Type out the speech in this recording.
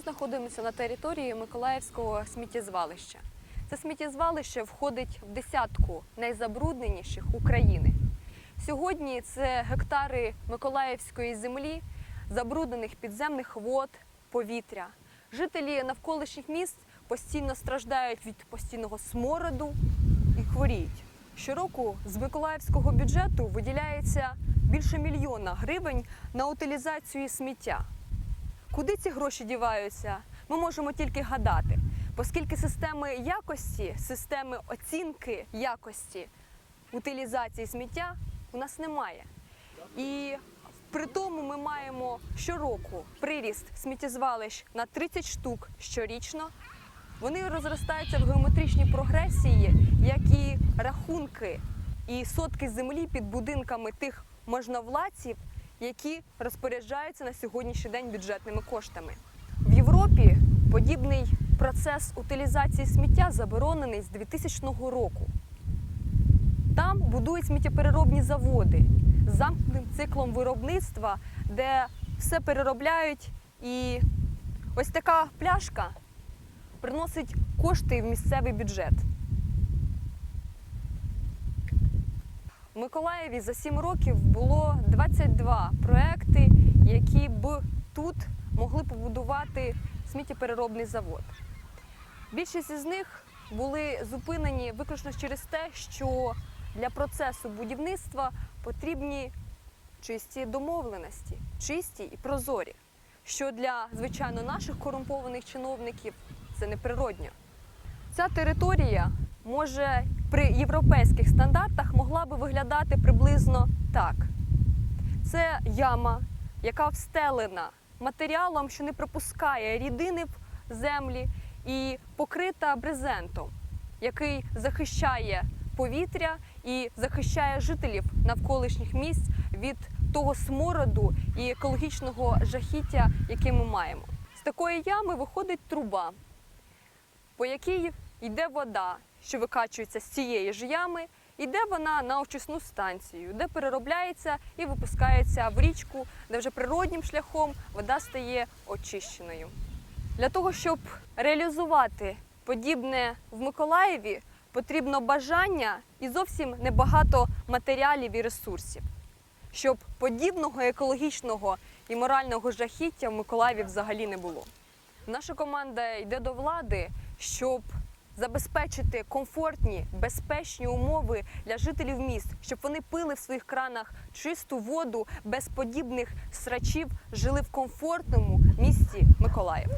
знаходимося на території Миколаївського сміттєзвалища. Це сміттєзвалище входить в десятку найзабрудненіших України. Сьогодні це гектари Миколаївської землі, забруднених підземних вод, повітря. Жителі навколишніх міст постійно страждають від постійного смороду і хворіють. Щороку з миколаївського бюджету виділяється більше мільйона гривень на утилізацію сміття. Куди ці гроші діваються, ми можемо тільки гадати, оскільки системи якості, системи оцінки якості утилізації сміття у нас немає. І при тому ми маємо щороку приріст сміттєзвалищ на 30 штук щорічно. Вони розростаються в геометричній прогресії, як і рахунки і сотки землі під будинками тих можновладців, які розпоряджаються на сьогоднішній день бюджетними коштами. В Європі подібний процес утилізації сміття заборонений з 2000 року. Там будують сміттєпереробні заводи з замкнутим циклом виробництва, де все переробляють. І ось така пляшка приносить кошти в місцевий бюджет. Миколаєві за 7 років було 22 проекти, які б тут могли побудувати сміттєпереробний завод. Більшість із них були зупинені виключно через те, що для процесу будівництва потрібні чисті домовленості, чисті і прозорі, що для звичайно наших корумпованих чиновників це неприродньо. Ця територія може при європейських стандартах могла би виглядати приблизно так: це яма, яка встелена матеріалом, що не пропускає рідини в землі, і покрита брезентом, який захищає повітря і захищає жителів навколишніх місць від того смороду і екологічного жахіття, яке ми маємо. З такої ями виходить труба, по якій йде вода, що викачується з цієї ж ями, йде вона на очисну станцію, де переробляється і випускається в річку, де вже природнім шляхом вода стає очищеною. Для того, щоб реалізувати подібне в Миколаєві, потрібно бажання і зовсім небагато матеріалів і ресурсів, щоб подібного екологічного і морального жахіття в Миколаєві взагалі не було. Наша команда йде до влади, щоб забезпечити комфортні, безпечні умови для жителів міст, щоб вони пили в своїх кранах чисту воду без подібних срачів, жили в комфортному місті Миколаїв.